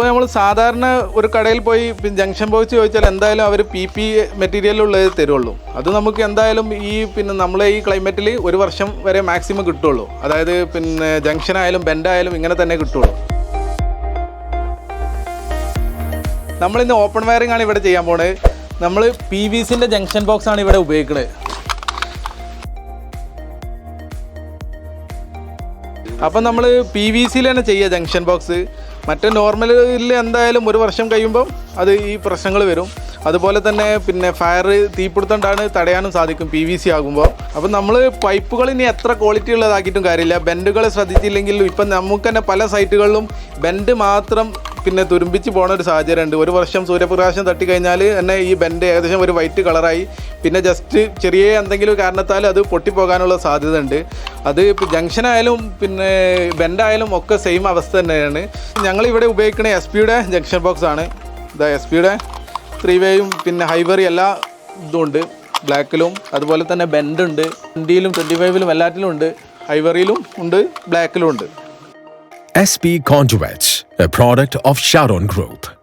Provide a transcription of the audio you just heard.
ഇപ്പോൾ നമ്മൾ സാധാരണ ഒരു കടയിൽ പോയി ജംഗ്ഷൻ ബോക്സ് ചോദിച്ചാൽ എന്തായാലും അവർ പി പി മെറ്റീരിയലുള്ളത് തരുള്ളൂ. അത് നമുക്ക് എന്തായാലും ഈ പിന്നെ നമ്മളെ ഈ ക്ലൈമറ്റിൽ ഒരു വർഷം വരെ മാക്സിമം കിട്ടുള്ളൂ. അതായത് പിന്നെ ജംഗ്ഷൻ ആയാലും ബെൻഡ് ആയാലും ഇങ്ങനെ തന്നെ കിട്ടുള്ളൂ. നമ്മളിന്ന് ഓപ്പൺ വയറിംഗ് ആണ് ഇവിടെ ചെയ്യാൻ പോണത് നമ്മൾ പി വി സിന്റെ ജംഗ്ഷൻ ബോക്സ് ആണ് ഇവിടെ ഉപയോഗിക്കുന്നത് അപ്പം നമ്മൾ പി വി സിയിൽ തന്നെ ചെയ്യുക ജംഗ്ഷൻ ബോക്സ് മറ്റേ നോർമലിൽ എന്തായാലും ഒരു വർഷം കഴിയുമ്പം അത് ഈ പ്രശ്നങ്ങൾ വരും. അതുപോലെ തന്നെ പിന്നെ ഫയർ തീപിടുത്തണ്ടാണ് തടയാനും സാധിക്കും പി വി സി ആകുമ്പോൾ അപ്പം നമ്മൾ പൈപ്പുകൾ ഇനി എത്ര ക്വാളിറ്റി ഉള്ളതാക്കിയിട്ടും കാര്യമില്ല. ബെൻഡുകൾ ശ്രദ്ധിച്ചില്ലെങ്കിൽ ഇപ്പം നമുക്ക് തന്നെ പല സൈറ്റുകളിലും ബെൻഡ് മാത്രം പിന്നെ തുരുമ്പിച്ച് പോണ ഒരു സാഹചര്യം ഉണ്ട് ഒരു വർഷം സൂര്യപ്രകാശം തട്ടി കഴിഞ്ഞാൽ തന്നെ ഈ ബെൻഡ് ഏകദേശം ഒരു വൈറ്റ് കളറായി. പിന്നെ ജസ്റ്റ് ചെറിയ എന്തെങ്കിലും കാരണത്താൽ അത് പൊട്ടിപ്പോകാനുള്ള സാധ്യത ഉണ്ട് അത് ആയാലും പിന്നെ ബെൻഡായാലും ഒക്കെ സെയിം അവസ്ഥ തന്നെയാണ്. ഞങ്ങളിവിടെ ഉപയോഗിക്കുന്ന എസ് പിയുടെ ജംഗ്ഷൻ ബോക്സ് ആണ്. ഇതാ എസ് പിയുടെ ത്രീ വേയും പിന്നെ ഹൈബറി എല്ലാ ഇതും ഉണ്ട്. ബ്ലാക്കിലും അതുപോലെ തന്നെ ബെൻഡുണ്ട് ട്വന്റിയിലും ട്വന്റി ഫൈവിലും എല്ലാറ്റിലും ഉണ്ട്. ഹൈവറിയിലും ഉണ്ട് ബ്ലാക്കിലും ഉണ്ട്. SP Conduits, a product of Sharon Growth.